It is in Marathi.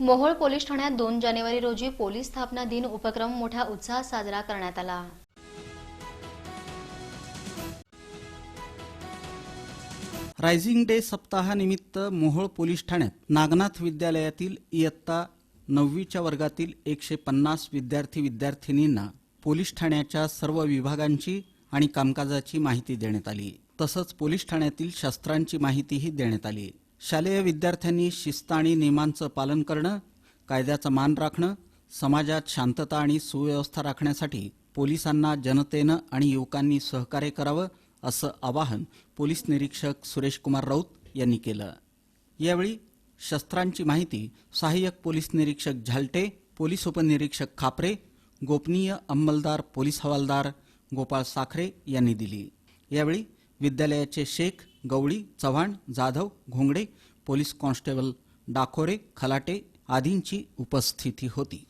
मोहोळ पोलीस ठाण्यात दोन जानेवारी रोजी पोलीस स्थापना दिन उपक्रम मोठ्या उत्साहात साजरा करण्यात आला. रायझिंग डे सप्ताहानिमित्त मोहोळ पोलीस ठाण्यात नागनाथ विद्यालयातील इयत्ता नववीच्या वर्गातील एकशे पन्नास विद्यार्थी विद्यार्थिनींना पोलीस ठाण्याच्या सर्व विभागांची आणि कामकाजाची माहिती देण्यात आली. तसंच पोलीस ठाण्यातील शस्त्रांची माहितीही देण्यात आली. शालेय विद्यार्थ्यांनी शिस्त आणि नियमांचं पालन करणं कायद्याचं मान राखणं समाजात शांतता आणि सुव्यवस्था राखण्यासाठी पोलिसांना जनतेनं आणि युवकांनी सहकार्य करावं असं आवाहन पोलीस निरीक्षक सुरेश कुमार राऊत यांनी केलं. यावेळी शस्त्रांची माहिती सहाय्यक पोलीस निरीक्षक झालटे पोलीस उपनिरीक्षक खापरे गोपनीय अंमलदार पोलीस हवालदार गोपाळ साखरे यांनी दिली. यावेळी विद्यालयाचे शेख गवळी चव्हाण जाधव घोंगडे पोलीस कॉन्स्टेबल डाखोरे खलाटे आदींची उपस्थिती होती.